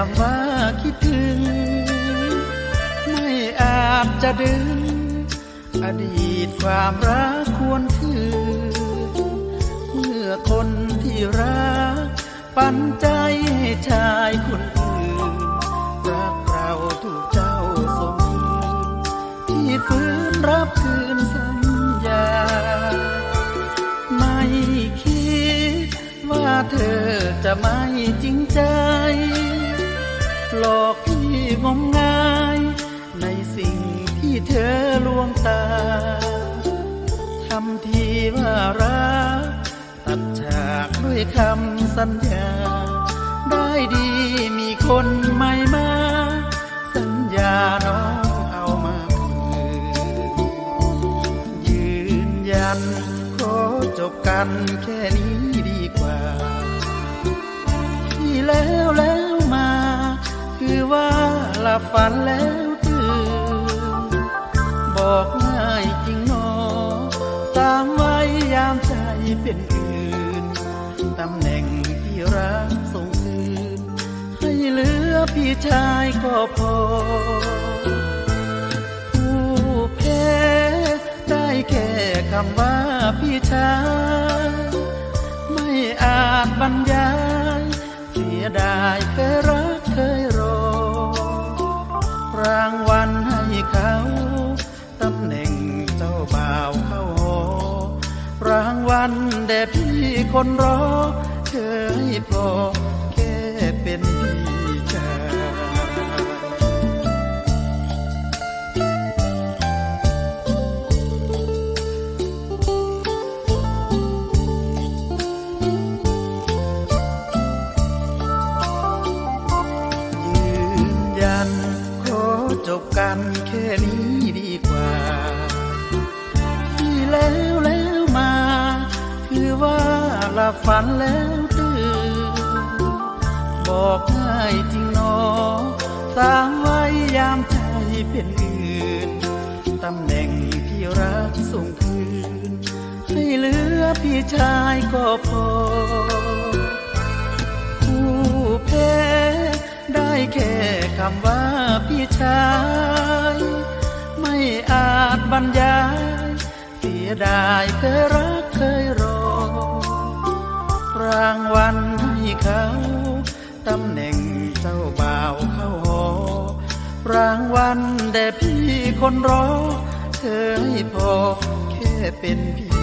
คำว่าคิดถึง ไม่อาจจะดึง อดีตความรักควรถือ เมื่อคนที่รัก ปันใจให้ชายคนอื่น รักเราถูกเจ้าสมคืนที่ฟื้นรับคืนสัญญา ไม่คิดว่าเธอจะไม่จริงใจ หลอกพี่งมงาย ในสิ่งที่เธอลวงตาทำทีว่ารักตัดฉากด้วยคำสัญญา ได้ดีมีคนใหม่มา สัญญาน้องเอามาคืนยืนยันขอจบกันแค่นี้ดีกว่า ที่แล้วแล้ว ลับฝันแล้วตื่นบอกง่ายจริงหนอตามไว้ยามใจเป็นอื่นตำแหน่งที่รักส่งคืนให้เหลือพี่ชายก็พอ ผู้แพ้ได้แค่คำว่าพี่ชายไม่อาจบรรยาย เสียดายเคยรางวัลแด่พี่คนรอเคยพอแค่เป็นพี่ชายยืนยันขอจบกันแค่นี้ดีกว่าที่แล้วับฝันแล้วตื่น บอกง่ายจริงนอสางไว้ยามใจเป็นอื่น ตำแหน่งที่รักส่งคืน ให้เหลือพี่ชายก็พอ ผู้แพ้ได้แค่คำว่าพี่ชาย ไม่อาจบรรยาย เสียดายเคยรักเคยางวัลให้เขาตำแหน่งเจ้าบ่าวเข้าหอรางวัลแด่พี่คนรอ เธอให้พอแค่เป็นพี่